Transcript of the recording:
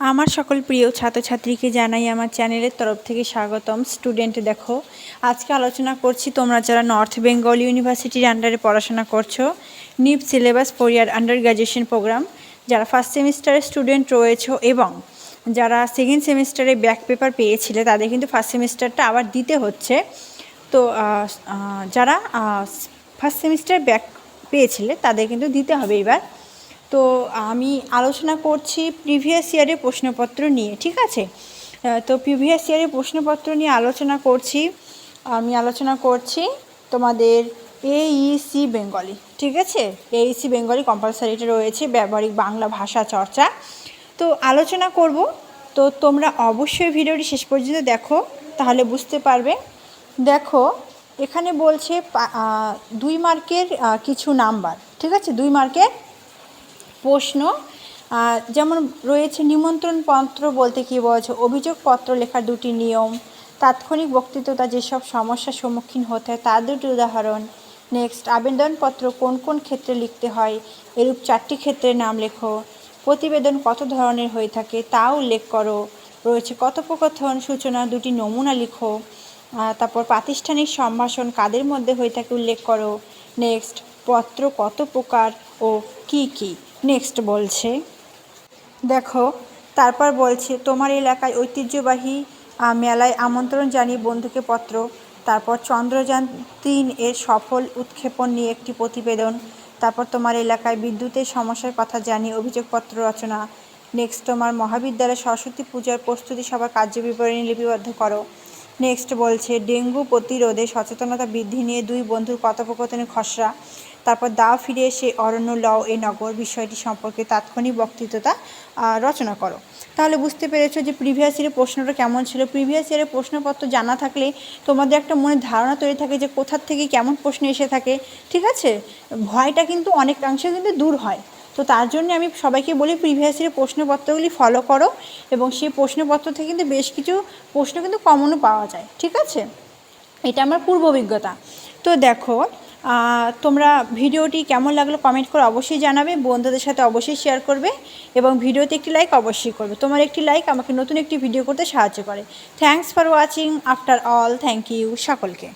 আমার সকল প্রিয় ছাত্রছাত্রীকে জানাই আমার চ্যানেলের তরফ থেকে স্বাগতম। স্টুডেন্ট দেখো, আজকে আলোচনা করছি তোমরা যারা নর্থ বেঙ্গল ইউনিভার্সিটির আন্ডারে পড়াশোনা করছ NEP syllabus four year under graduation programme যারা ফার্স্ট সেমিস্টারের স্টুডেন্ট রয়েছে এবং যারা সেকেন্ড সেমিস্টারে ব্যাক পেপার পেয়েছিলে, তাদের কিন্তু ফার্স্ট সেমিস্টারটা আবার দিতে হচ্ছে। তো যারা ফার্স্ট সেমিস্টার ব্যাক পেয়েছিলে, তাদের কিন্তু দিতে হবে এবার। তো আমি আলোচনা করছি প্রিভিয়াস ইয়ারের প্রশ্নপত্র নিয়ে, ঠিক আছে? তো প্রিভিয়াস ইয়ারের প্রশ্নপত্র নিয়ে আলোচনা করছি, আমি আলোচনা করছি তোমাদের এইসি বেঙ্গলি ঠিক আছে? এইসি বেঙ্গলি কম্পালসারিটা রয়েছে, ব্যবহারিক বাংলা ভাষা চর্চা। তো আলোচনা করব, তো তোমরা অবশ্যই ভিডিওটি শেষ পর্যন্ত দেখো, তাহলে বুঝতে পারবে। দেখো, এখানে বলছে দুই মার্কের কিছু নাম্বার ঠিক আছে? দুই মার্কের প্রশ্ন যেমন রয়েছে নিমন্ত্রণ পত্র বলতে কী বোঝো অভিযোগপত্র লেখার দুটি নিয়ম, তাৎক্ষণিক বক্তৃতা যেসব সমস্যার সম্মুখীন হতে হয় তার দুটি উদাহরণ। নেক্সট আবেদনপত্র কোন কোন ক্ষেত্রে লিখতে হয়, এরূপ চারটি ক্ষেত্রে নাম লেখো। প্রতিবেদন কত ধরনের হয়ে থাকে, তা উল্লেখ করো। রয়েছে কথোপকথন, সূচনা, দুটি নমুনা লিখো। তারপর প্রাতিষ্ঠানিক সম্ভাষণ কাদের মধ্যে হয়ে থাকে উল্লেখ করো। নেক্সট পত্র কত প্রকার ও কি কি? নেক্সট বলছে, দেখো, তারপর বলছে, তোমার এলাকায় ঐতিহ্যবাহী মেলায় আমন্ত্রণ জানিয়ে বন্ধুকে পত্র। তারপর চন্দ্রযান তিন এর সফল উৎক্ষেপণ নিয়ে একটি প্রতিবেদন। তারপর তোমার এলাকায় বিদ্যুতের সমস্যার কথা জানিয়ে অভিযোগপত্র রচনা। নেক্সট তোমার মহাবিদ্যালয় সরস্বতী পূজার প্রস্তুতি সভার কার্যবিবরণী লিপিবদ্ধ করো। নেক্সট বলছে, ডেঙ্গু প্রতিরোধে সচেতনতা বৃদ্ধি নিয়ে দুই বন্ধুর কথোপকথনের খসড়া। তারপর দাও ফিরে এসে অরণ্য লও এ নগর। বিষয়টি সম্পর্কে তাৎক্ষণিক বক্তৃতা রচনা করো। তাহলে বুঝতে পেরেছ যে প্রিভিয়াস ইয়ারের প্রশ্নটা কেমন ছিল? প্রিভিয়াস ইয়ারের প্রশ্নপত্র জানা থাকলে তোমাদের একটা মনে ধারণা তৈরি থাকে যে কোথার থেকে কেমন প্রশ্ন এসে থাকে, ঠিক আছে? ভয়টা কিন্তু অনেকাংশে কিন্তু দূর হয়। তো তার জন্য আমি সবাইকে বলি প্রিভিয়াস ইয়ারের প্রশ্নপত্রগুলি ফলো করো এবং সেই প্রশ্নপত্র থেকে কিন্তু বেশ কিছু প্রশ্ন কিন্তু কমনও পাওয়া যায়, ঠিক আছে? এটা আমার পূর্ব অভিজ্ঞতা। তো দেখো তোমরা ভিডিওটি কেমন লাগল কমেন্ট করে অবশ্যই জানাবে, বন্ধুদের সাথে অবশ্যই শেয়ার করবে এবং ভিডিওতে একটি লাইক অবশ্যই করবে। তোমার একটি লাইক আমাকে নতুন একটি ভিডিও করতে সাহায্য করে। Thanks for watching after all thank you সকলকে।